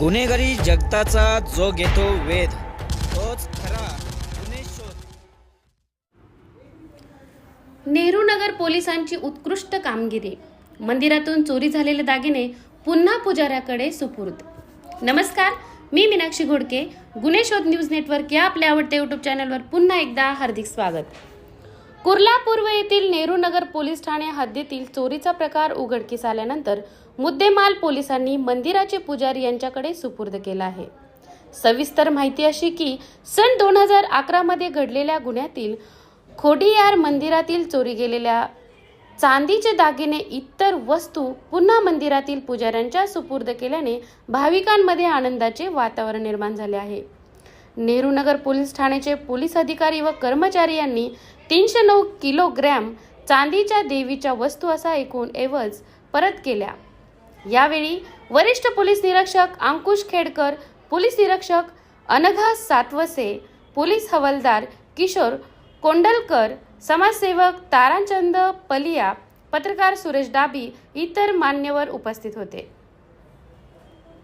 गुन्हेगारी जगताचा जो घेतो वेध तोच खरा गुन्हे शोध. नेहरू नगर पोलिसांची उत्कृष्ट कामगिरी. मंदिरातून चोरी झालेले दागिने पुन्हा पुजाऱ्याकडे सुपूर्द. नमस्कार मी मीनाक्षी घोडके. गुन्हे शोध न्यूज नेटवर्क या आपल्या आवडत्या युट्यूब चॅनलवर पुन्हा एकदा हार्दिक स्वागत. कुर्ला पूर्व येथील नेहरू नगर पोलीस ठाणे हद्दीतील चोरीचा प्रकार उघडकीस आल्यानंतर मुद्देमाल पोलिसांनी मंदिराचे पुजारी यांच्याकडे सुपूर्द केला आहे. सविस्तर माहिती अशी की सन दोन हजार अकरामध्ये घडलेल्या गुन्ह्यातील खोडियार मंदिरातील चोरी गेलेल्या चांदीचे दागिने इतर वस्तू पुन्हा मंदिरातील पुजाऱ्यांच्या सुपूर्द केल्याने भाविकांमध्ये आनंदाचे वातावरण निर्माण झाले आहे. नेहरूनगर पोलीस ठाण्याचे पोलीस अधिकारी व कर्मचारी यांनी तीनशे नऊ किलोग्रॅम चांदीच्या देवीच्या वस्तू असा एकूण एवज परत केल्या. यावेळी वरिष्ठ पोलीस निरीक्षक अंकुश खेडकर पोलीस निरीक्षक अनघा सातवसे पोलीस हवालदार किशोर कोंडलकर समाजसेवक ताराचंद पलिया पत्रकार सुरेश डाबी इतर मान्यवर उपस्थित होते.